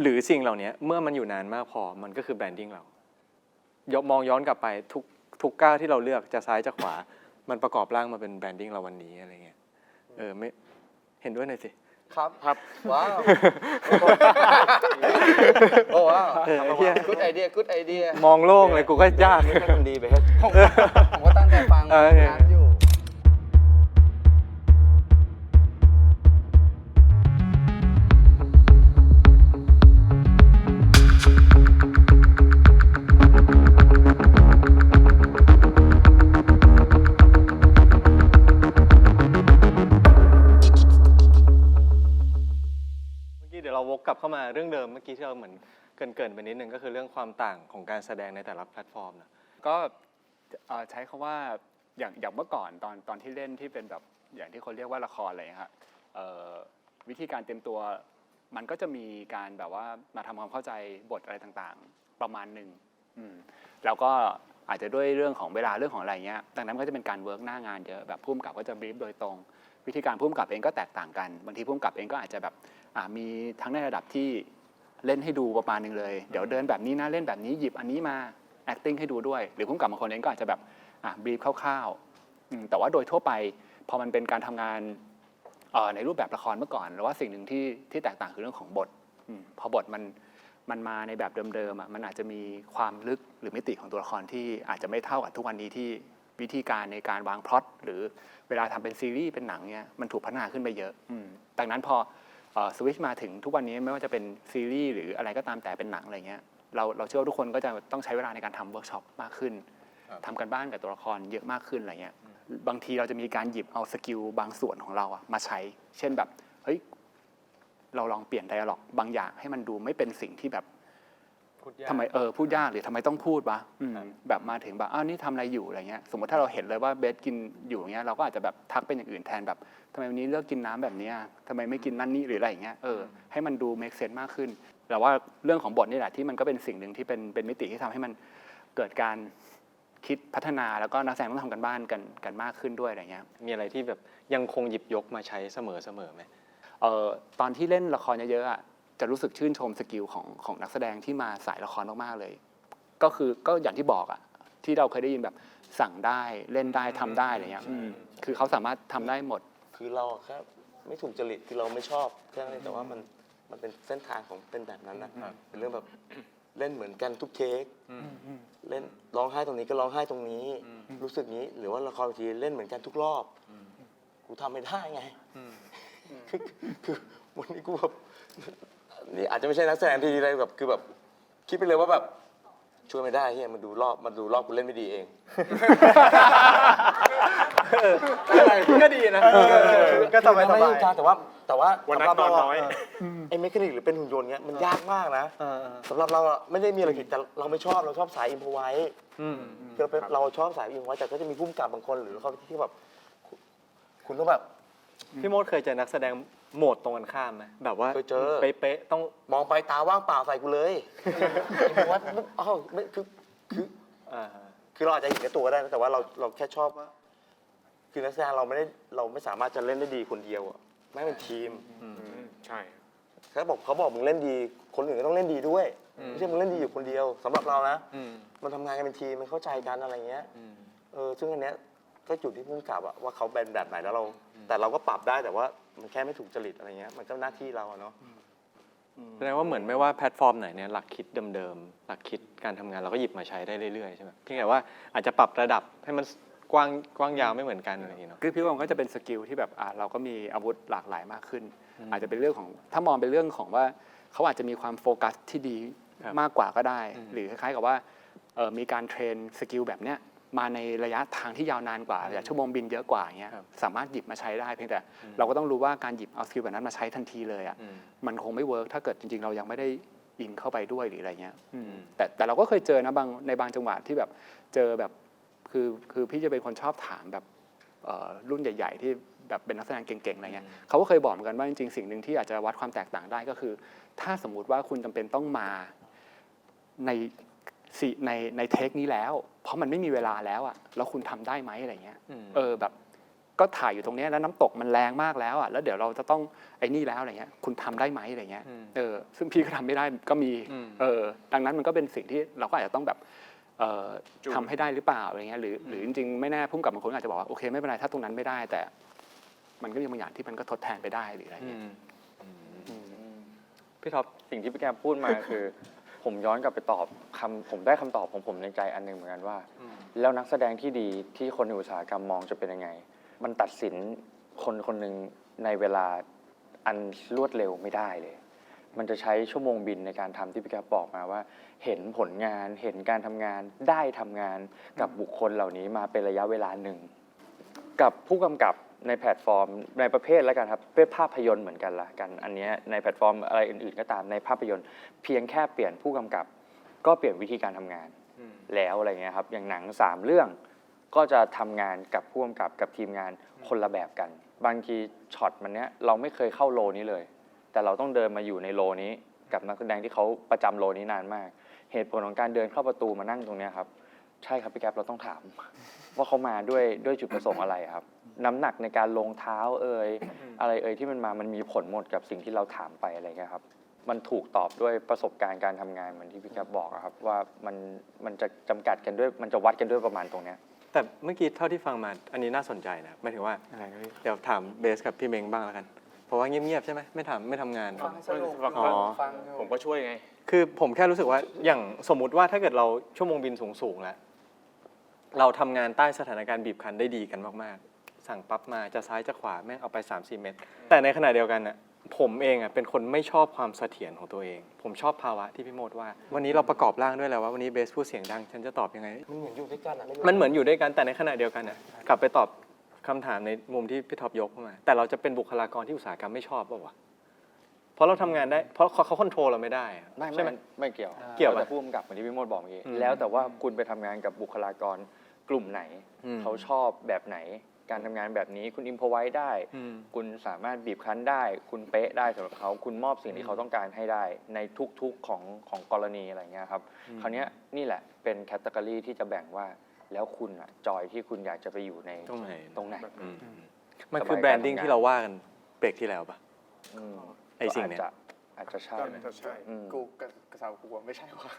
หรือสิ่งเหล่านี้เมื่อมันอยู่นานมากพอมันก็คือแบรนดิ้งเรายกมองย้อนกลับไปทุกทุกก้าวที่เราเลือกจะซ้ายจะขวา มันประกอบร่างมาเป็นแบรนดิ้งเราวันนี้อะไรเงี้ยเออไม่เห็นด้วยหน่อยสิครับครับว้าวโอ้ว้าวเออเหี้ยกูดไอเดียกูดไอเดียมองโลกเลยกูก็ยากนี่เป็นคนดีไปเฮ้ยผมผมก็ตั้งใจฟังเออนัด มาเรื่องเดิมเมื่อกี้ที่เราเหมือนเกินๆไปนิดนึงก็คือเรื่องความต่างของการแสดงในแต่ละแพลตฟอร์มนะก็เอ่อใช้คาว่าอย่างอย่างเมื่อก่อนตอนตอนที่เล่นที่เป็นแบบอย่างที่คนเรียกว่าละครอะไรอย่างเงี้ยฮะเอ่อวิธีการเตรียมตัวมันก็จะมีการแบบว่ามาทำความเข้าใจบทอะไรต่างๆ ประมาณหนึ่งอืมแล้วก็อาจจะด้วยเรื่องของเวลาเรื่องของอะไรเงี้ยดังนั้นก็จะเป็นการเวิร์กหน้างานเยอะแบบพุ่มกับก็จะบรีฟโดยตรง วิธีการพุ่มกับเองก็แตกต่างกันบางทีพุ่มกับเองก็อาจจะแบบ มีทั้งในระดับที่เล่นให้ดูประมาณหนึงเลย เดี๋ยวเดินแบบนี้นะเล่นแบบนี้หยิบอันนี้มา acting ให้ดูด้วย หรือพุ่มกับบางคนเองก็อาจจะแบบอะบรีฟคร่าวๆอืมแต่ว่าโดยทั่วไปพอมันเป็นการทำงานเอ่อในรูปแบบละครเมื่อก่อนแล้วว่าสิ่งหนึ่งที่ที่แตกต่างคือเรื่องของบทอมพอบทมันมันมาในแบบเดิมๆอะมันอาจจะมีความลึกหรือมิติของตัวละครที่อาจจะไม่เท่ากับทุกวันนี้ที่วิธีการในการวางพล็อตหรือเวลาทำเป็นซีรีส์เป็นหนังเนี่ยมันถูกพัฒนาขึ้นไปเยอะอืมดังนั้นพอ สวิชมาถึงทุกวันนี้ไม่ว่าจะเป็นซีรีส์หรืออะไรก็ตามแต่เป็นหนังอะไรเงี้ยเราเราเชื่อว่าทุกคนก็จะต้องใช้เวลาในการทำเวิร์กช็อปมากขึ้นครับทำกันบ้านกับตัวละครเยอะมากขึ้นอะไรเงี้ยบางทีเราจะมีการหยิบเอาสกิลบางส่วนของเราอะมาใช้ เช่นแบบเฮ้ยเราลองเปลี่ยนไดอะล็อกบางอย่างให้มันดูไม่เป็นสิ่งที่แบบ ทำไมเออพูดยากหรือทำไมต้องพูดวะอืมแบบมาถึงแบบอ้าวนี่ทำอะไรอยู่อะไรเงี้ยสมมติถ้าเราเห็นเลยว่าเบสกินอยู่อย่างเงี้ยเราก็อาจจะแบบทักเป็นอย่างอื่นแทนแบบทำไมวันนี้เลือกกินน้ำแบบเนี้ยทำไมไม่กินนั่นนี่หรืออะไรอย่างเงี้ยเออให้มันดู make sense มากขึ้นแต่ว่าเรื่องของบทนี่แหละที่มันก็เป็นสิ่งหนึ่งที่เป็นเป็นมิติที่ทำให้มันเกิดการคิดพัฒนาแล้วก็นักแสดงต้องทำกันบ้านกันกันมากขึ้นด้วยอะไรเงี้ยมีอะไรที่แบบยังคงหยิบยกมาใช้เสมอเสมอไหมเอ่อตอนที่เล่นละครเยอะๆอะ จะรู้สึกชื่นชมสกิลของของนักแสดงที่มาสายละครมากๆเลย ก็คือก็อย่างที่บอกอะที่เราเคยได้ยินแบบสั่งได้เล่นได้ทำได้อะไรเงี้ยอืมคือเขาสามารถทำได้หมด คือเราอะแค่ไม่ถูกจริตคือเราไม่ชอบแค่นั้นเองแต่ว่ามันมันเป็นเส้นทางของเป็นแบบนั้นนะเป็นเรื่องแบบ เล่นเหมือนกันทุกเทคเล่นร้องไห้ตรงนี้ก็ร้องไห้ตรงนี้ รู้สึกนี้หรือว่าละครเวทีเล่นเหมือนกันทุกรอบกูทำไม่ได้ไงคือคือวันนี้กูแบบ นี่อาจจะไม่ใช่นักแสดงที่ดีอะไรแบบคือแบบ คิดไปเลยว่าแบบช่วยไม่ได้เฮียมันดูรอบมันดูรอบกูเล่นไม่ดีเอง ก็ดีนะก็สบายสไม่บายแต่ว่าแต่ว่าวันนั้นสำหรับนอนน้อยไอ้เมคานิกหรือเป็นหุ่นยนต์เนี้ยมันยากมากนะสำหรับเราอะไม่ได้มีอะไรผิดแต่เราไม่ชอบเราชอบสายอินพไว้คือเราชอบสายอินพไว้แต่ก็จะมีพุ่มกับบางคนหรือเขาที่แบบ คุณคุณต้องแบบพี่โมดเคยเจอนักแสดง โหมดตรงกันข้ามไหมแบบว่าเคยเจอ เป๊ะๆต้อง มองไปตาว่างเปล่าใส่กูเลยอินพไว้ปุ๊บอ้าวไม่คือคือ อ่า คือเราอาจจะเห็นแก่ตัวก็ได้นะแต่ว่าเราเราแค่ชอบว่า คือนักแสดงเราไม่ได้เราไม่สามารถจะเล่นได้ดีคนเดียวอะไม่เป็นทีมใช่ เขาบอกเขาบอกมึงเล่นดี คนอื่นก็ต้องเล่นดีด้วยไม่ใช่มึงเล่นดีอยู่คนเดียวสำหรับเรานะอืมมันทำงานกันเป็นทีมมันเข้าใจกันอะไรเงี้ยอืมเออซึ่งอันเนี้ย ก็จุดที่พุ่งกลับอะว่าเขาเป็นแบบไหนแล้วเรา แต่เราก็ปรับได้แต่ว่ามันแค่ไม่ถูกจริตอะไรเงี้ยมันก็หน้าที่เราอะเนาะแสดงว่าเหมือนไม่ว่าแพลตฟอร์มไหนเนี่ยหลักคิดเดิมๆหลักคิดการทำงานเราก็หยิบมาใช้ได้เรื่อยๆใช่ไหมเพียงแต่ว่าอาจจะปรับระดับให้มันกว้างกว้างยาวไม่เหมือนกันอะไรอย่างเงี้ยเนาะ คือพี่ว่ามันก็จะเป็นสกิลที่แบบอะเราก็มีอาวุธหลากหลายมากขึ้น อาจจะเป็นเรื่องของถ้ามองเป็นเรื่องของว่าเขาอาจจะมีความโฟกัสที่ดีครับมากกว่าก็ได้อืมหรือคล้ายๆกับว่าเอ่อมีการเทรนสกิลแบบเนี้ย มาในระยะทางที่ยาวนานกว่าอย่างชั่วโมงบินเยอะกว่าอย่างเงี้ยครับสามารถหยิบมาใช้ได้เพียงแต่อืมเราก็ต้องรู้ว่าการหยิบเอาสกิลแบบนั้นมาใช้ทันทีเลยอะอืมมันคงไม่เวิร์กถ้าเกิดจริง ๆ เรายังไม่ได้อินเข้าไปด้วยหรืออะไรเงี้ยอืมอืมแต่แต่เราก็เคยเจอนะบางในบางจังหวะที่แบบเจอแบบคือคือพี่จะเป็นคนชอบถามแบบเอ่อรุ่นใหญ่ ๆ ที่แบบเป็นนักแสดงเก่งๆอะไรเงี้ยเขาก็เคยบอกเหมือนกันว่าจริงๆสิ่งหนึ่งที่อาจจะวัดความแตกต่างได้ก็คือ ถ้าสมมุติว่าคุณจำเป็นต้องมาในสิในในเทคนี้แล้ว เพราะมันไม่มีเวลาแล้วอะแล้วคุณทำได้ไหมอะไรเงี้ยอืมเออแบบก็ถ่ายอยู่ตรงเนี้ยแล้วน้ำตกมันแรงมากแล้วอะแล้วเดี๋ยวเราจะต้องไอ้นี่แล้วอะไรเงี้ยคุณทำได้ไหมอะไรเงี้ยอืมเออซึ่งพี่ก็ทำไม่ได้ก็มีอืมเออดังนั้นมันก็เป็นสิ่งที่เราก็อาจจะต้องแบบเอ่อจูนทำให้ได้หรือเปล่าอะไรเงี้ยหรือหรือจริงๆไม่แน่พุ่มกับบางคนอาจจะบอกว่าโอเคไม่เป็นไรถ้าตรงนั้นไม่ได้ แต่ มันก็มีบางอย่างที่มันก็ทดแทนไปได้หรืออะไรอืเงี้ยมพี่ท็อปสิ่งที่พี่แกมพูดมาคือ ผมย้อนกลับไปตอบคำผมได้คำตอบของผมในใจอันหนึ่งเหมือนกันว่าแล้วนักแสดงที่ดีที่คนในอุตสาหกรรมมองจะเป็นยังไง มันตัดสินคนคนหนึ่งในเวลาอันรวดเร็วไม่ได้เลย มันจะใช้ชั่วโมงบินในการทำที่พี่แกบอกมาว่า เห็นผลงาน เห็นการทำงาน ได้ทำงานกับบุคคลเหล่านี้มาเป็นระยะเวลาหนึ่ง กับผู้กำกับ ในแพลตฟอร์มในประเภทแล้วกันครับเป็นภาพยนตร์เหมือนกันละกัน อันเนี้ยในแพลตฟอร์มอะไรอื่นๆก็ตามในภาพยนตร์ เพียงแค่เปลี่ยนผู้กำกับ ก็เปลี่ยนวิธีการทำงานอืมแล้วอะไรเงี้ยครับอย่างหนังสามเรื่องก็จะทำงานกับผู้กำกับกับทีมงานคนละแบบกัน บางทีช็อตมันเนี้ยเราไม่เคยเข้าโลนี้เลย แต่เราต้องเดินมาอยู่ในโลนี้ กับนักแสดงที่เขาประจำโลนี้นานมาก เหตุผลของการเดินเข้าประตูมานั่งตรงเนี้ยครับ ใช่ครับพี่แก๊ปเราต้องถาม ว่าเขามาด้วยด้วยจุดประสงค์อะไรครับ น้ำหนักในการลงเท้าเอ่ยอะไรเอ่ยที่มันมามันมีผลหมดกับสิ่งที่เราถามไปอะไรเงี้ยครับ มันถูกตอบด้วยประสบการณ์การทำงานเหมือนที่พี่แก๊ปบอกอะครับ ว่ามันมันจะจำกัดกันด้วยมันจะวัดกันด้วยประมาณตรงเนี้ยแต่เมื่อกี้เท่าที่ฟังมาอันนี้น่าสนใจนะหมายถึงว่าเดี๋ยวถามเบสกับพี่เม้งบ้างแล้วกัน เพราะว่าเงียบๆใช่ไหมไม่ถามไม่ทำงานฟังสนุกอ๋อฟังอยู่ผมก็ช่วยไง คือผมแค่รู้สึกว่าอย่างสมมุติว่าถ้าเกิดเราชั่วโมงบินสูงๆแล้ว เราทำงานใต้สถานการณ์บีบคั้นได้ดีกันมากๆ สั่งปั๊บมาจะซ้ายจะขวาแม่งเอาไป 3 4 เมตรแต่ในขณะเดียวกันน่ะผมเองอะเป็นคนไม่ชอบความเสถียรของตัวเอง ผมชอบภาวะที่พี่โมดว่า วันนี้เราประกอบร่างด้วยแล้วว่าวันนี้เบสพูดเสียงดังฉันจะตอบยังไง มันเหมือนอยู่ด้วยกันอะไรู้มันเหมือนอยู่ด้วยกันแต่ในขณะเดียวกันน่ะกลับไปตอบคำถามในมุมที่พี่ท็อปยกเข้ามา แต่เราจะเป็นบุคลากรที่อุตสาหกรรมไม่ชอบเปล่าวะเพราะเราทำงานได้ เพราะเขาเขาคอนโทรลเราไม่ได้อะไม่ใช่ไม่ไหม ไม่เกี่ยวเกี่ยวปะแต่ผู้กำกับเหมือนที่พี่โมดบอกเมื่อกี้อืม แล้วแต่ว่าคุณไปทำงานกับบุคลากร กลุ่มไหน อืม เขาชอบแบบไหน การทำงานแบบนี้คุณอิมพอไว้ได้ อืม คุณสามารถบีบคั้นได้ คุณเป๊ะได้สำหรับเขาคุณมอบสิ่งที่เขาต้องการให้ได้ ในทุกๆของของกรณีอะไรเงี้ยครับอืมคราวเนี้ยนี่แหละเป็นแคตตากรีที่จะแบ่งว่าแล้วคุณอะจอยที่คุณอยากจะไปอยู่ในตรงไหน ตรงไหน อืมมันคือแบรนดิ้งที่เราว่ากันเบรกที่แล้วปะ อืมไอ้สิ่งเนี้ย ก็อาจจะ อาจจะใช่ก็ใช่ อืมกูกับกระเซากูว่าไม่ใช่ว่า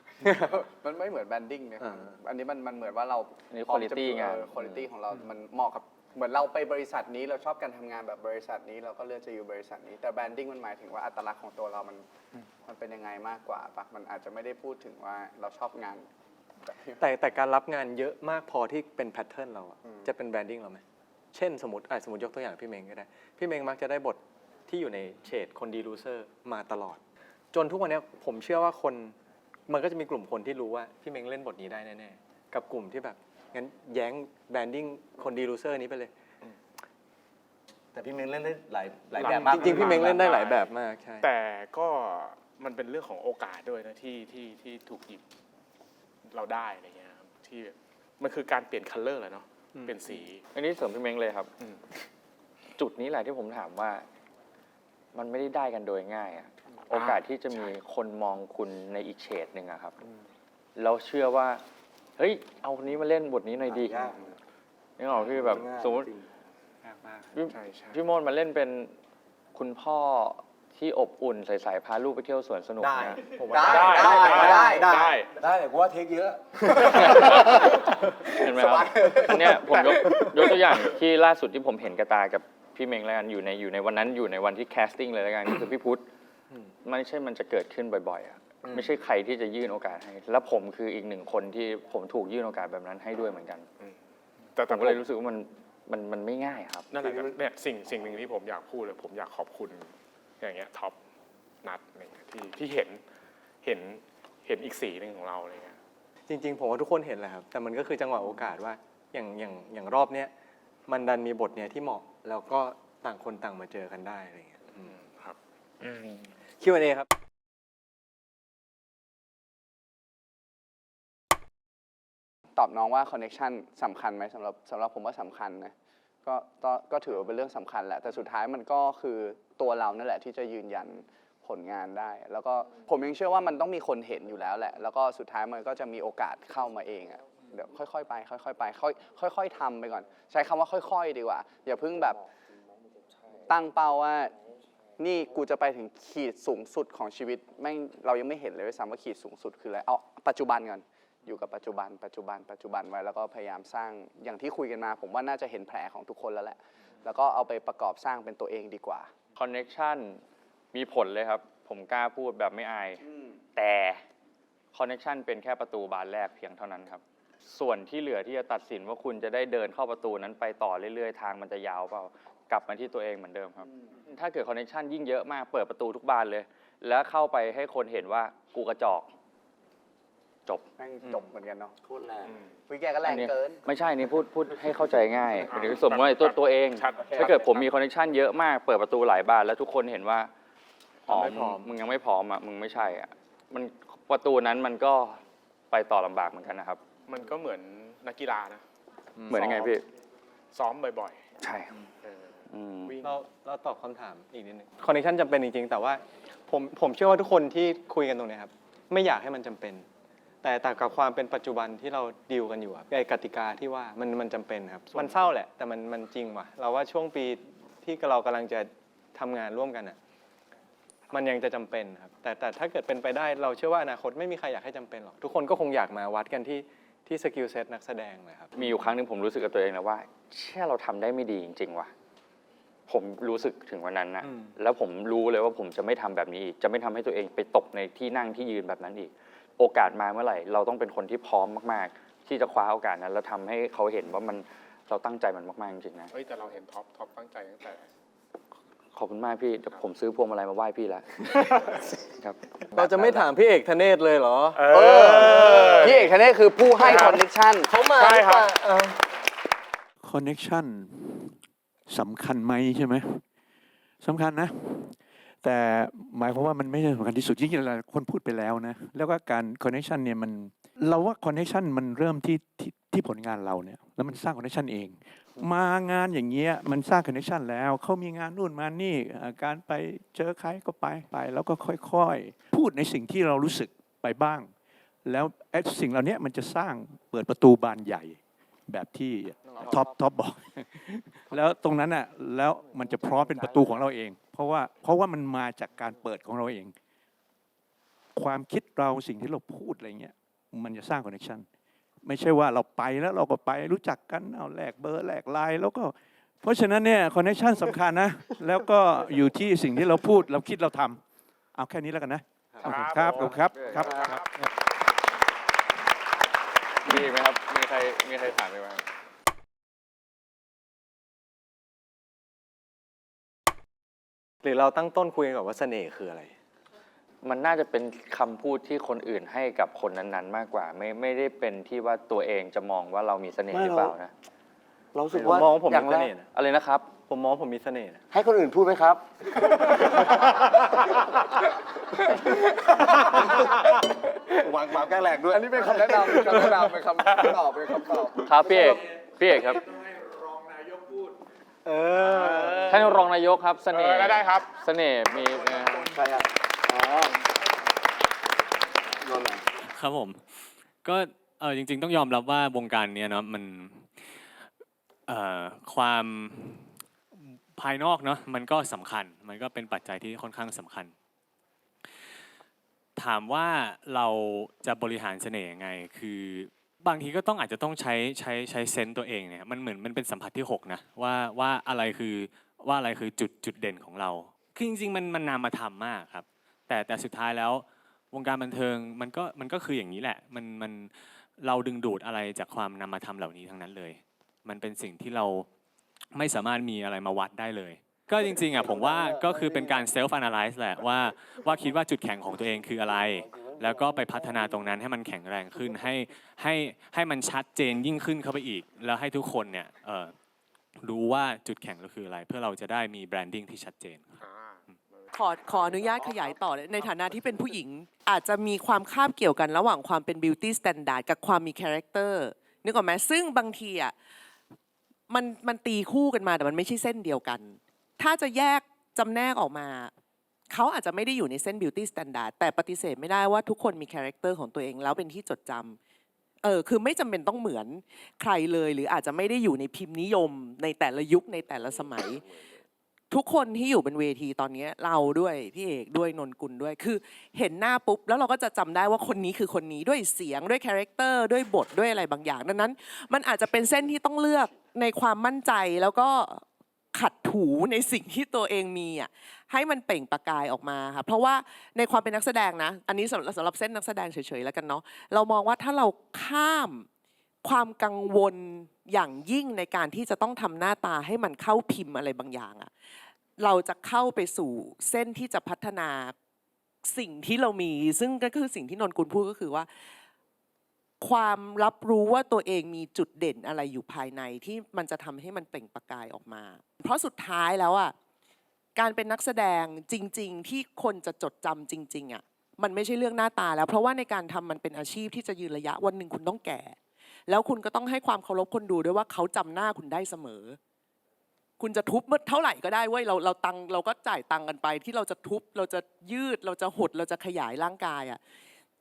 มันไม่เหมือนแบรนดิ้งเนี่ยอ่าอันนี้มันมันเหมือนว่าเราอันนี้ quality งานคุณภาพของเรามันเหมาะกับเหมือนเราไปบริษัทนี้เราชอบการทำงานแบบบริษัทนี้เราก็เลือกจะอยู่บริษัทนี้ แต่แบรนดิ้งมันหมายถึงว่าอัตลักษณ์ของตัวเรามันมันเป็นยังไงมากกว่าปะมันอาจจะไม่ได้พูดถึงว่าเราชอบงานแบบที่ แต่แต่การรับงานเยอะมากพอที่เป็นแพทเทิร์นเราอะอืม จะเป็นแบรนดิ้งเราไหมเช่นสมมติอะสมมติยกตัวอย่างพี่เมงก็ได้ พี่เมงมักจะได้บท ที่อยู่ในเฉดคนดีลูเซอร์มาตลอด จนทุกวันเนี้ยผมเชื่อว่าคนมันก็จะมีกลุ่มคนที่รู้ว่า พี่เมงเล่นบทนี้ได้แน่ๆ กับกลุ่มที่แบบ งั้นแย้งแบรนดิ้งคนดีลูเซอร์นี้ไปเลย แต่พี่เม้งเล่นได้หลายหลายแบบมากจริงๆ พี่เมงเล่นได้หลายแบบมากใช่แต่ก็มันเป็นเรื่องของโอกาสด้วยนะที่ที่ที่ถูกหยิบเราได้อะไรเงี้ยครับที่มันคือการเปลี่ยนคัลเลอร์แหละเนาะอืมเปลี่ยนสี อันนี้เสริมพี่เม้งเลยครับอืมจุดนี้แหละที่ผมถามว่า มันไม่ได้ได้กันโดยง่ายอะโอกาสที่จะมีคนมองคุณในอีกเฉดหนึ่งอะครับ เราเชื่อว่า เฮ้ย เอาคนนี้มาเล่นบทนี้หน่อยดียากนี่หรอกพี่แบบสมมติยากมากพี่ใช่ใช่พี่โมดมาเล่นเป็นคุณพ่อที่อบอุ่นใส่ๆพาลูกไปเที่ยวสวนสนุกได้ เนี่ยผมว่าได้ได้ได้ได้ได้ ได้ได้แต่กูว่าเทคเยอะ เห็นไหมครับอันเนี้ยผมยกยกตัวอย่างที่ล่าสุดที่ผมเห็นกระตากับ พี่เมงแล้วกันอยู่ในอยู่ในวันนั้นอยู่ในวันที่แคสติ้งเลยแล้วกันก็คือพี่พุทธอืมไม่ใช่มันจะเกิดขึ้นบ่อยๆอะไม่ใช่ใครที่จะยื่นโอกาสให้ แล้วผมคืออีกหนึ่งคนที่ผมถูกยื่นโอกาสแบบนั้นให้ด้วยเหมือนกันแต่ผแต่มผก็เลยมรู้สึกว่ามันมันมันไม่ง่ายครับ นั่นแหละครับเนี่ยสิ่งสิ่งหนึ่งที่ผมอยากพูดเลยผมอยากขอบคุณ อย่างเงี้ยท็อปนัดอะไรเงี้ยที่ที่เห็นเห็นเห็นอีกสีหนึ่งของเราอะไรเงี้ย จริงๆ ผมว่าทุกคนเห็นแหละครับ แต่มันก็คือจังหวะโอกาสว่า อย่างอย่างอย่างรอบเนี้ยมันดันมีบทเนี้ยที่เหมาะ แล้วก็ต่างคนต่างมาเจอกันได้อะไรอย่างเงี้ยอืมครับ Q&A ครับ ตอบน้องว่าคอนเน c t ชันสำคัญไหมสำหรับสำหรับผมว่าสำคัญนะก็ก็ก็ถือว่าเป็นเรื่องสำคัญแหละ แต่สุดท้ายมันก็คือตัวเรานั่นแหละที่จะยืนยันผลงานได้ แล้วก็ผมยังเชื่อว่ามันต้องมีคนเห็นอยู่แล้วแหละ แล้วก็สุดท้ายมันก็จะมีโอกาสเข้ามาเองอะ เดี๋ยวค่อยๆไป ค่อยๆไปค่อยค่อยๆทำไปก่อน ใช้คำว่าค่อย ๆ ดีกว่า อย่าเพิ่งแบบตั้งเป้าว่า นี่กูจะไปถึงขีดสูงสุดของชีวิตแม่งเรายังไม่เห็นเลยด้วยซ้ำว่าขีดสูงสุดคืออะไรเอาปัจจุบันก่อนอยู่กับปัจจุบัน ปัจจุบัน ปัจจุบันไว้แล้วก็พยายามสร้างอย่างที่คุยกันมา ผมว่าน่าจะเห็นแผลของทุกคนแล้วแหละ แล้วก็เอาไปประกอบสร้างเป็นตัวเองดีกว่า คอนเน็ชันมีผลเลยครับ ผมกล้าพูดแบบไม่อาย แต่คอนเน็ชันเป็นแค่ประตูบานแรกเพียงเท่านั้นครับ ส่วนที่เหลือที่จะตัดสินว่าคุณจะได้เดินเข้าประตูนั้นไปต่อเรื่อยๆ ทางมันจะยาวเปล่ากลับมาที่ตัวเองเหมือนเดิมครับ ถ้าเกิดคอนเน็ชันยิ่งเยอะมากเปิดประตูทุกบานเลย แล้วเข้าไปให้คนเห็นว่ากูกระจอก จบ แม่งจบเหมือนกันเนาะโคตรแรงวิแกก็แรงเกิน ไม่ใช่นี่พูดพูดให้เข้าใจง่ายหมายถึงสมมติว่าตัวตัวเอง ชัด ถ้าเกิดผมมีคอนเนคชันเยอะมากเปิดประตูหลายบานแล้วทุกคนเห็นว่าอ๋อไม่พร้อมมึงมึงยังไม่พร้อมอะมึงไม่ใช่อะมันประตูนั้นมันก็ไปต่อลำบากเหมือนกันนะครับ มันก็เหมือนนักกีฬานะเหมือนยังไงพี่ ซ้อมบ่อยใช่ๆเอออืมวิ่งเราเราตอบคำถามอีกนิดนึงคอนเนคชันจำเป็นจริงๆ แต่ว่าผมผมเชื่อว่าทุกคนที่คุยกันตรงเนี้ยครับ ไม่อยากให้มันจำเป็น แต่แต่กับความเป็นปัจจุบันที่เราดีลกันอยู่อะไอ้กติกาที่ว่ามันมันจำเป็นครับ มันเศร้าแหละ แต่มันมันจริงว่ะ เราว่าช่วงปีที่เรากำลังจะทำงานร่วมกันอะ มันยังจะจำเป็นครับ แต่แต่ถ้าเกิดเป็นไปได้เราเชื่อว่าอนาคตไม่มีใครอยากให้จำเป็นหรอก ทุกคนก็คงอยากมาวัดกันที่ ที่สกิลเซ็ตนักแสดงเลยครับ มีอยู่ครั้งหนึ่งผมรู้สึกกับตัวเองนะว่า เชื่อเราทำได้ไม่ดีจริง ๆ ว่ะ ผมรู้สึกถึงวันนั้นนะอืม แล้วผมรู้เลยว่าผมจะไม่ทำแบบนี้อีก จะไม่ทำให้ตัวเองไปตกในที่นั่งที่ยืนแบบนั้นอีก โอกาสมาเมื่อไหร่ เราต้องเป็นคนที่พร้อมมาก ๆ ที่จะคว้าโอกาสนั้นแล้วทำให้เขาเห็นว่ามันเราตั้งใจมันมากๆจริงๆนะ เอ้ยแต่เราเห็นท็อปท็อปตั้งใจตั้งแต่ ขอบคุณมากพี่เดี๋ยวผมซื้อพวงมาลัยมาไหว้พี่แล้ว ครับเราจะไม่ถามพี่เอกธเนศเลยเหรอเอพี่เอกธเนศคือผู้ให้คอนเนคชั่นเขามาใช่ครับ คอนเน็ชันสำคัญไหมใช่ไหมสำคัญนะ แต่หมายความว่ามันไม่ใช่สำคัญที่สุดยิ่งๆหลายคนพูดไปแล้วนะ แล้วก็การคอนเน็ชันเนี่ยมัน เราว่าคอนเน็ชันมันเริ่มที่ที่ที่ผลงานเราเนี่ย แล้วมันสร้างคอนเน็ชันเอง มางานอย่างเงี้ยมันสร้างคอนเน็ชันแล้วเขามีงานนู่นมานี่อ่าการไปเจอใครก็ไปไป แล้วก็ค่อยๆ พูดในสิ่งที่เรารู้สึกไปบ้าง แล้วไอ้สิ่งเหล่านี้มันจะสร้างเปิดประตูบานใหญ่ แบบที่ท็อปท็อปบอก แล้วตรงนั้นอะแล้วมันจะพร้อมเป็นประตูของเราเอง เพราะว่าเพราะว่ามันมาจากการเปิดของเราเอง ความคิดเราสิ่งที่เราพูดอะไรเงี้ย มันจะสร้างคอนเนคชันไม่ใช่ว่าเราไปแล้วเราก็ไปรู้จักกันเอาแลกเบอร์แลกไลน์แล้วก็ เพราะฉะนั้นเนี่ยคอนเนคชันสำคัญนะ แล้วก็อยู่ที่สิ่งที่เราพูดเราคิดเราทำเอาแค่นี้แล้วกันนะเอาครับครับครับครับครับมีไหมครับมีใครมีใครถามไหมครับหรือเราตั้งต้นคุยกันก่อนว่าเสน่ห์คืออะไร มันน่าจะเป็นคำพูดที่คนอื่นให้กับคนนั้นๆ มากกว่า ไม่ไม่ได้เป็นที่ว่าตัวเองจะมองว่าเรามีเสน่ห์หรือเปล่านะเรารู้สึกว่าผมมองว่าผมอย่างมีแรเสกน่ห์นะอะไรนะครับ ผมมองว่าผมมีเสน่ห์นะให้คนอื่นพูดไหมครับ วางความแกล้งแหลกด้วย อันนี้เป็นคำแนะนำเป็นคำแนะนำเป็นคำตอบเป็นคำตอบ ครับพี่เอกพี่เอกครับเออท่านรองนายกครับเสน่ห์เออได้ได้ครับ เสน่ห์มีนะครับใครอะอ๋อ นอนไหนครับผม ก็เออจริง ๆ ต้องยอมรับว่าวงการเนี้ยเนาะมันเอ่อความภายนอกเนาะมันก็สำคัญ มันก็เป็นปัจจัยที่ค่อนข้างสำคัญ ถามว่าเราจะบริหารเสน่ห์ยังไง คือบางทีก็ต้องอาจจะต้องใช้ใช้ใช้เซนต์ตัวเองเนี่ยมันเหมือนมันเป็นสัมผัสที่หกนะว่าว่าอะไรคือว่าอะไรคือจุดจุดเด่นของเรา คือจริงๆมันมันนามธรรมมากครับ แต่แต่สุดท้ายแล้ว วงการบันเทิงมันก็มันก็คืออย่างนี้แหละ มันมันเราดึงดูดอะไรจากความนามธรรมเหล่านี้ทั้งนั้นเลย มันเป็นสิ่งที่เราไม่สามารถมีอะไรมาวัดได้เลย ก็จริงๆอะผมว่าก็คือเป็นการ self analyze แหละว่าว่าคิดว่าจุดแข็งของตัวเองคืออะไร แล้วก็ไปพัฒนาตรงนั้นให้มันแข็งแรงขึ้นให้ให้ให้มันชัดเจนยิ่งขึ้นเข้าไปอีก แล้วให้ทุกคนเนี่ยเอ่อรู้ว่าจุดแข็งเราคืออะไร เพื่อเราจะได้มีแบรนดิ้งที่ชัดเจน อ่า ขอขออนุญาตขยายต่อเลยในฐานะที่เป็นผู้หญิง อาจจะมีความคาบเกี่ยวกันระหว่างความเป็น beauty standard กับความมีคาแรคเตอร์นึกออกไหมซึ่งบางทีอะมันมันตีคู่กันมาแต่มันไม่ใช่เส้นเดียวกัน ถ้าจะแยกจำแนกออกมา เขาอาจจะไม่ได้อยู่ในเส้น beauty standard แต่ปฏิเสธไม่ได้ว่าทุกคนมีคาแรคเตอร์ของตัวเองแล้วเป็นที่จดจเออคือไม่จำเป็นต้องเหมือนใครเลย หรืออาจจะไม่ได้อยู่ในพิมพ์นิยมในแต่ละยุคในแต่ละสมัย ทุกคนที่อยู่บนเวทีตอนนี้เราด้วยพี่เอกด้วยนนกุลด้วยคือเห็นหน้าปุ๊บ แล้วเราก็จะจำได้ว่าคนนี้คือคนนี้ด้วยเสียงด้วยคาแรคเตอร์ด้วยบทด้วยอะไรบางอย่างดังนั้น มันอาจจะเป็นเส้นที่ต้องเลือกในความมั่นใจแล้วก็ขัดถูในสิ่งที่ตัวเองมีอะให้มันเปล่งประกายออกมาค่ะเพราะว่าในความเป็นนักแสดงนะ อันนี้สำหรับสำหรับเส้นนักแสดงเฉยๆแล้วกันเนาะเรามองว่าถ้าเราข้าม ความกังวลอย่างยิ่งในการที่จะต้องทำหน้าตาให้มันเข้าพิมพ์อะไรบางอย่างอะเราจะเข้าไปสู่เส้นที่จะพัฒนาสิ่งที่เรามี ซึ่งก็คือสิ่งที่นนกุลพูดก็คือว่า ความรับรู้ว่าตัวเองมีจุดเด่นอะไรอยู่ภายในที่มันจะทำให้มันเปล่งประกายออกมา เพราะสุดท้ายแล้วอะการเป็นนักแสดงจริง ๆ ที่คนจะจดจำจริง ๆอะมันไม่ใช่เรื่องหน้าตาแล้ว เพราะว่าในการทำมันเป็นอาชีพที่จะยืนระยะวันหนึ่งคุณต้องแก่ แล้วคุณก็ต้องให้ความเคารพคนดูด้วยว่าเขาจำหน้าคุณได้เสมอ คุณจะทุบเมื่อเท่าไหร่ก็ได้เว้ยเราเราตังเราก็จ่ายตังกันไป ที่เราจะทุบเราจะยืดเราจะหดเราจะขยายร่างกายอะ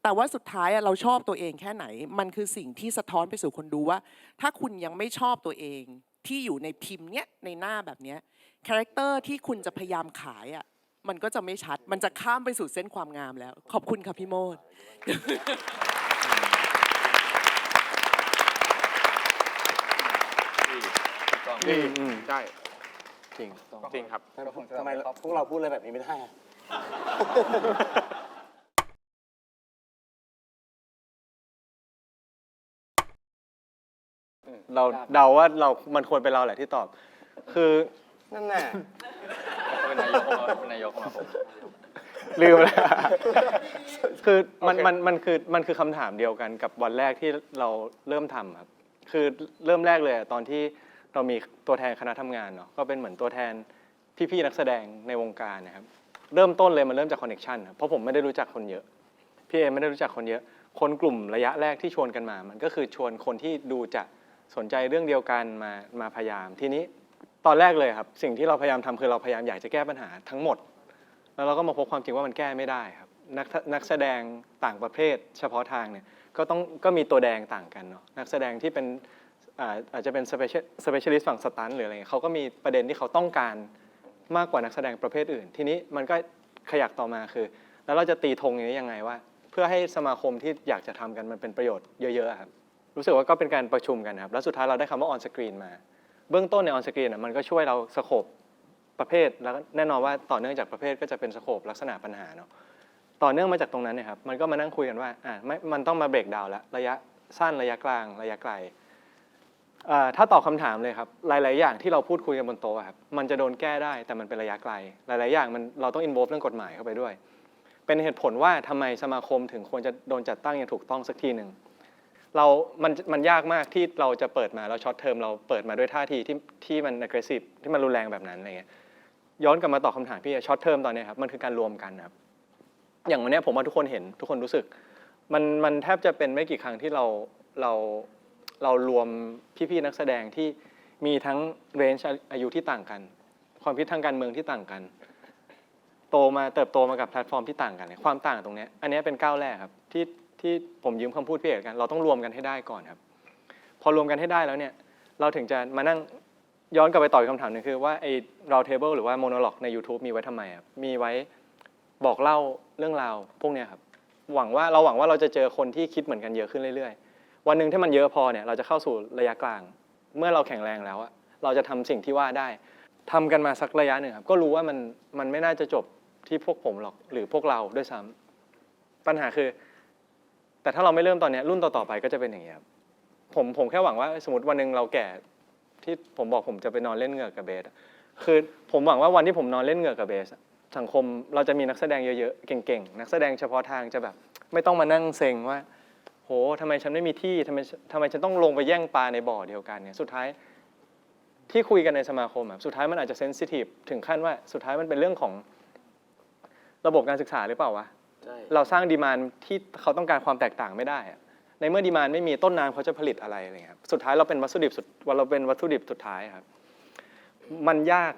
แต่ว่าสุดท้ายอะเราชอบตัวเองแค่ไหน มันคือสิ่งที่สะท้อนไปสู่คนดูว่า ถ้าคุณยังไม่ชอบตัวเองที่อยู่ในพิมพ์เนี้ยในหน้าแบบเนี้ยคาแรคเตอร์ที่คุณจะพยายามขายอะมันก็จะไม่ชัด มันจะข้ามไปสู่เส้นความงามแล้ว ขอบคุณค่ะพี่โมด อืมอืม ใช่ จริงจริงครับ ทำไมพวกเราพูดอะไรแบบนี้ไม่ได้อะเราเดาว่าเรา มันควรเป็นเราแหละที่ตอบ คือนั่นแน่เป็นนายกของเราเป็นนายกของเราผม ลืมแล้ว คือมันโอเคมันมันคือมันคือคำถามเดียวกันกับวันแรกที่เราเริ่มทำครับ คือเริ่มแรกเลยอะตอนที่ เรามีตัวแทนคณะทำงานเนาะก็เป็นเหมือนตัวแทนพี่ๆนักแสดงในวงการนะครับ เริ่มต้นเลยมันเริ่มจากคอนเน t ชันครับเพราะผมไม่ได้รู้จักคนเยอะพี่เอไม่ได้รู้จักคนเยอะ คนกลุ่มระยะแรกที่ชวนกันมา มันก็คือชวนคนที่ดูจะสนใจเรื่องเดียวกันมามาพยายาม ทีนี้ตอนแรกเลยครับ สิ่งที่เราพยายามทำคือเราพยายามอยากจะแก้ปัญหาทั้งหมด แล้วเราก็มาพบความจริงว่ามันแก้ไม่ได้ครับนักนักแสดงต่างประเภท เฉพาะทางเนี่ยก็ต้องก็มีตัวแดงต่างกันเนาะนักแสดงที่เป็น อาจจะเป็น special specialist ฝั่งสตันหรืออะไรเงี้ยเขาก็มีประเด็นที่เขาต้องการมากกว่านักแสดงประเภทอื่น ทีนี้มันก็ขยักต่อมาคือ แล้วเราจะตีธงอย่างนี้ยังไงว่า เพื่อให้สมาคมที่อยากจะทำกันมันเป็นประโยชน์เยอะๆครับรู้สึกว่าก็เป็นการประชุมกันครับ แล้วสุดท้ายเราได้คำว่า on screen มา เบื้องต้นใน on screen อะมันก็ช่วยเราสโคปประเภทแล้วแน่นอนว่าต่อเนื่องจากประเภทก็จะเป็นสโคปลักษณะปัญหาเนาะต่อเนื่องมาจากตรงนั้นเนี่ยครับมันก็มานั่งคุยกันว่าอ่าไม่มันต้องมาเบรกดาวแล้วระยะสั้นระยะกลางระยะไกล อ่าถ้าตอบคำถามเลยครับ หลาย ๆ อย่างที่เราพูดคุยกันบนโต๊ะอะครับ มันจะโดนแก้ได้แต่มันเป็นระยะไกล หลาย ๆ อย่างมันเราต้องอินโวเรื่องกฎหมายเข้าไปด้วย เป็นเหตุผลว่าทำไมสมาคมถึงควรจะโดนจัดตั้งอย่างถูกต้องสักทีหนึ่งเรา มัน มันยากมากที่เราจะเปิดมาแล้วช็อตเทอมเราเปิดมาด้วยท่าทีที่ที่มัน aggressive ที่มันรุนแรงแบบนั้นอะไรเงี้ย ย้อนกลับมาตอบคำถามพี่ช็อตเทอมตอนเนี้ยครับมันคือการรวมกันครับ อย่างวันเนี้ยผมว่าทุกคนเห็นทุกคนรู้สึก มันมันแทบจะเป็นไม่กี่ครั้งที่เราเรา เรารวมพี่ๆนักแสดงที่มีทั้งเรนจ์อายุที่ต่างกัน ความคิดทางการเมืองที่ต่างกัน โตมาเติบโตมากับแพลตฟอร์มที่ต่างกันเนี่ยความต่างตรงเนี้ยอันนี้เป็นก้าวแรกครับที่ที่ผมยืมคำพูดพี่เอกกัน เราต้องรวมกันให้ได้ก่อนครับ พอรวมกันให้ได้แล้วเนี่ยเราถึงจะมานั่งย้อนกลับไปต่อบอีกคำถามหนึ่งคือว่าไอ้ round table หรือว่า monologue ใน YouTube มีไว้ทำไมครับมีไว้บอกเล่าเรื่องราวพวกเนี้ยครับหวังว่าเราหวังว่าเราจะเจอคนที่คิดเหมือนกันเยอะขึ้นเรื่อยๆ วันหนึ่งที่มันเยอะพอเนี่ยเราจะเข้าสู่ระยะกลาง เมื่อเราแข็งแรงแล้วอะเราจะทำสิ่งที่ว่าได้ทำกันมาสักระยะหนึ่งครับก็รู้ว่ามันมันไม่น่าจะจบที่พวกผมหรอกหรือพวกเราด้วยซ้ำปัญหาคือ แต่ถ้าเราไม่เริ่มตอนนี้รุ่นต่อๆไปก็จะเป็นอย่างนี้ครับผมผมแค่หวังว่าสมมติวันหนึ่งเราแก่ที่ผมบอกผมจะไปนอนเล่นเหงือกกับเบสอะคือผมหวังว่าวันที่ผมนอนเล่นเหงือกกับเบสสังคมเราจะมีนักแสดงเยอะๆเก่งๆนักแสดงเฉพาะทางจะแบบ ไม่ต้องมานั่งเซ็งว่า โหทำไมฉันไม่มีที่ทำไมทำไมฉันต้องลงไปแย่งปลาในบ่อเดียวกันเนี่ยสุดท้ายที่คุยกันในสมาคมอะสุดท้ายมันอาจจะเซนซิทีฟถึงขั้นว่าสุดท้ายมันเป็นเรื่องของระบบการศึกษาหรือเปล่าวะใช่เราสร้างดีมานที่เขาต้องการความแตกต่างไม่ได้อะในเมื่อดีมานไม่มีต้นน้ำเขาจะผลิตอะไรอะไรเงี้ยครับสุดท้ายเราเป็นวัตถุดิบสุดว่าเราเป็นวัตถุดิบสุดท้ายครับ มันยาก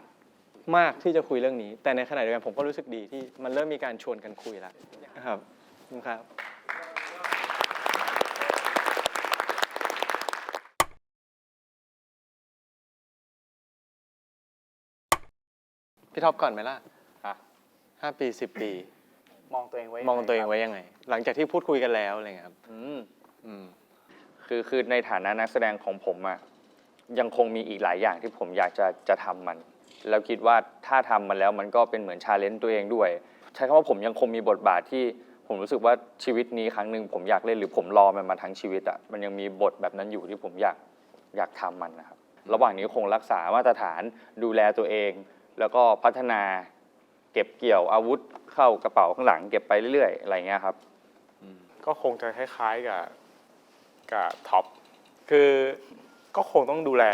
มากที่จะคุยเรื่องนี้ แต่ในขณะเดียวกันผมก็รู้สึกดีที่มันเริ่มมีการชวนกันคุยแล้วนะครับขอบคุณครับ พี่ท็อปก่อนไหมล่ะฮะ ห้าปีสิบปี มองตัวเองไว้ยัมองตัวเองครับไว้ยังไง หลังจากที่พูดคุยกันแล้วอะไรเงี้ยครับอืม อืม คือคือในฐานะนักแสดงของผมอะยังคงมีอีกหลายอย่างที่ผมอยากจะจะทำมัน แล้วคิดว่าถ้าทำมันแล้วมันก็เป็นเหมือนชาเลนจ์ตัวเองด้วย ใช้คำว่าผมยังคงมีบทบาทที่ผมรู้สึกว่าชีวิตนี้ครั้งหนึ่งผมอยากเล่นหรือผมรอมันมาทั้งชีวิตอะมันยังมีบทแบบนั้นอยู่ที่ผมอยากอยากทำมันนะครับ ระหว่างนี้คงรักษามาตรฐานดูแลตัวเอง แล้วก็พัฒนาเก็บเกี่ยวอาวุธเข้ากระเป๋าข้างหลัง เก็บไปเรื่อยๆอะไรเงี้ยครับ ก็คงจะคล้ายๆกับกับท็อปคือก็คงต้องดูแล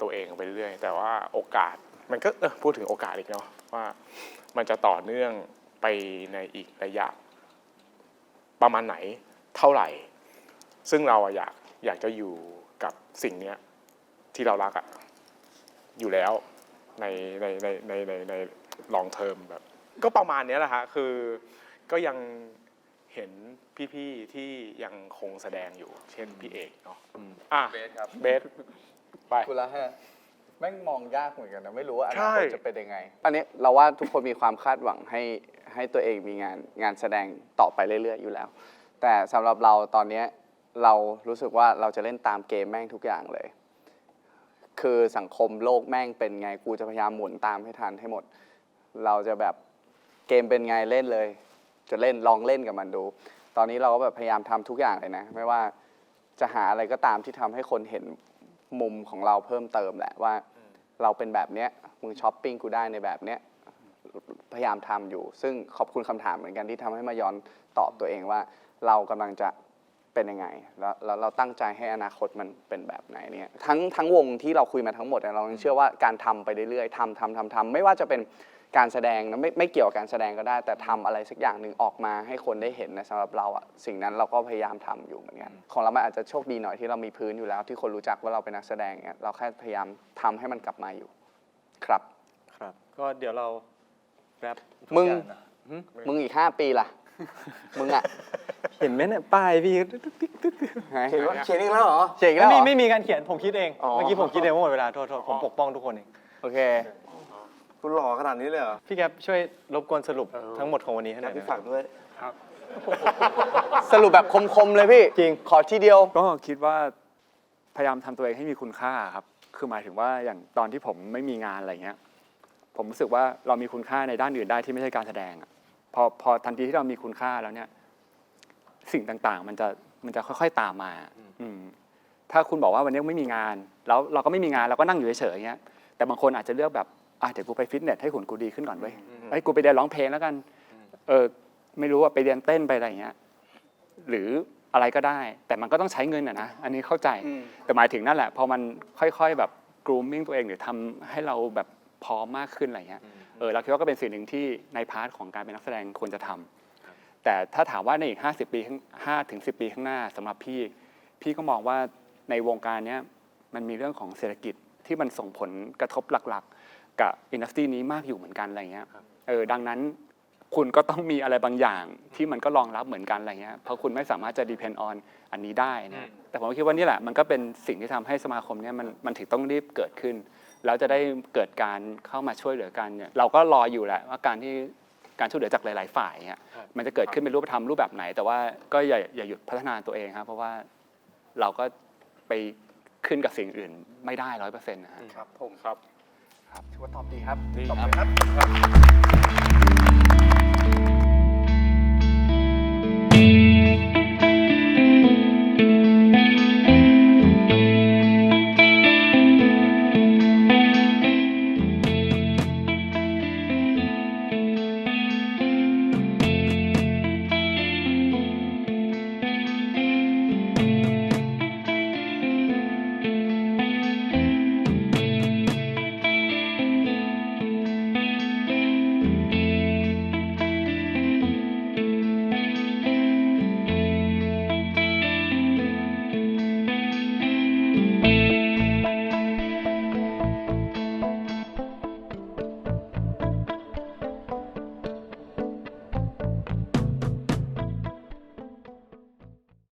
ตัวเองไปเรื่อยแต่ว่าโอกาสมันก็เออพูดถึงโอกาสอีกเนาะว่ามันจะต่อเนื่องไปในอีกระยะ ประมาณไหนเท่าไหร่ ซึ่งเราอะอยากอยากจะอยู่กับสิ่งเนี้ยที่เรารักอะอยู่แล้ว ในในในในในในลองเทอมแบบก็ประมาณเนี้ยแหละฮะคือก็ยังเห็นพี่ๆที่ยังคงแสดงอยู่ เช่นพี่เอกเนาะอะเบสครับเบสไป คุณละฮะแม่งมองยากเหมือนกันนะไม่รู้ว่าอใช่นาคตจะเป็นยังไง อันนี้เราว่าทุกคนมีความคาดหวังให้ให้ตัวเองมีงานงานแสดงต่อไปเรื่อย ๆ อยู่แล้ว แต่สำหรับเราตอนเนี้ยเรารู้สึกว่าเราจะเล่นตามเกมแม่งทุกอย่างเลย คือสังคมโลกแม่งเป็นไงกูจะพยายามหมุนตามให้ทันให้หมด เราจะแบบเกมเป็นไงเล่นเลย จะเล่นลองเล่นกับมันดู ตอนนี้เราก็แบบพยายามทำทุกอย่างเลยนะ ไม่ว่าจะหาอะไรก็ตามที่ทำให้คนเห็นมุมของเราเพิ่มเติมแหละว่า เราเป็นแบบเนี้ยมึงช้อปปิ้งกูได้ในแบบเนี้ยพยายามทำอยู่ ซึ่งขอบคุณคำถามเหมือนกันที่ทำให้มาย้อนตอบตัวเองว่า เรากำลังจะ เป็นยังไงแล้วแล้วเราตั้งใจให้อนาคตมันเป็นแบบไหนเนี่ยทั้งทั้งวงที่เราคุยมาทั้งหมดเนี่ยเรายังเชื่อว่าการทำไปเรื่อยๆทำทำทำทำไม่ว่าจะเป็นการแสดงนะไม่ไม่เกี่ยวกับการแสดงก็ได้ แต่ทำอะไรสักอย่างหนึ่งออกมาให้คนได้เห็นนะสำหรับเราอะสิ่งนั้นเราก็พยายามทำอยู่เหมือนกันของเรามันอาจจะโชคดีหน่อยที่เรามีพื้นอยู่แล้ว ที่คนรู้จักว่าเราเป็นนักแสดงเนี่ยเราแค่พยายามทำให้มันกลับมาอยู่ครับ ครับ ก็เดี๋ยวเราแรปมึงทุกอย่างนะหึมึงอีกห้าปีล่ะ มึงอะเห็นไหมเนี่ยป้ายพี่ตึ๊กตึ๊กตึ๊กตึ๊กไงเห็นว่าเขียนอีกแล้วเหรอ เจ๋งแล้วเหรไม่อ มีไม่มีการเขียนผมคิดเอง อ๋อ เมื่อกี้ผมคิดเองว่าหมดเวลาโทษโทษผมปกป้องทุกคนเอง โอเค คุณหล่อขนาดนี้เลยเหรอพี่แกปช่วยรบกวนสรุปทั้งหมดของวันนี้ให้หน่อยพี่ฝากด้วย สรุปแบบคมๆเลยพี่ จริง ขอทีเดียว ก็คิดว่าพยายามทำตัวเองให้มีคุณค่าครับ คือหมายถึงว่าอย่างตอนที่ผมไม่มีงานอะไรเงี้ย ผมรู้สึกว่าเรามีคุณค่าในด้านอื่นได้ที่ไม่ใช่การแสดงอะ พอพอทันทีที่เรามีคุณค่าแล้วเนี่ย สิ่งต่างๆ มันจะมันจะค่อยๆตามมา อืมถ้าคุณบอกว่าวันนี้ไม่มีงาน แล้วเราก็ไม่มีงานเราก็นั่งอยู่เฉยๆเงี้ยแต่บางคนอาจจะเลือกแบบอะเดี๋ยวกูไปฟิตเนสให้หุ่นกูดีขึ้นก่อนเว้ยไอ้ยกูไปเรียนร้องเพลงแล้วกัน เออไม่รู้ว่าไปเรียนเต้นไปอะไรอย่างเงี้ยหรืออะไรก็ได้ แต่มันก็ต้องใช้เงินอะนะอันนี้เข้าใจอืมแต่หมายถึงนั่นแหละพอมันค่อยๆแบบ grooming ตัวเองหรือทำให้เราแบบพร้อมมากขึ้นอะไรเงี้ย เออเราคิดว่าก็เป็นสิ่งหนึ่งที่ในพาร์ทของการเป็นนักแสดงควรจะทำแต่ถ้าถามว่าในอีก 50 ปีข้าง5ถึง10ปีข้างหน้าสำหรับพี่ พี่ก็มองว่าในวงการเนี้ยมันมีเรื่องของเศรษฐกิจที่มันส่งผลกระทบหลักๆ กับอินดัสทรีนี้มากอยู่เหมือนกันอะไรเงี้ยเออดังนั้นคุณก็ต้องมีอะไรบางอย่างที่มันก็รองรับเหมือนกันอะไรเงี้ยเพราะคุณไม่สามารถจะ depend on อันนี้ได้นะแต่ผมคิดว่านี่แหละมันก็เป็นสิ่งที่ทำให้สมาคมเนี่ยมันมันถึงต้องรีบเกิดขึ้น แล้วจะได้เกิดการเข้ามาช่วยเหลือกันเนี่ยเราก็รออยู่แหละว่าการที่การช่วยเหลือจากหลาย ๆ ฝ่ายเนี่ยมันจะเกิดขึ้นเป็นรูปธรรมรูปแบบไหน แต่ว่าก็อย่าอย่าหยุดพัฒนาตัวเองครับเพราะว่าเราก็ไปขึ้นกับสิ่งอื่นไม่ได้ร้อยเปอร์เซ็นต์นะฮะครับผมครับถือว่าตอบดีครับดีตอบครับเลยครับ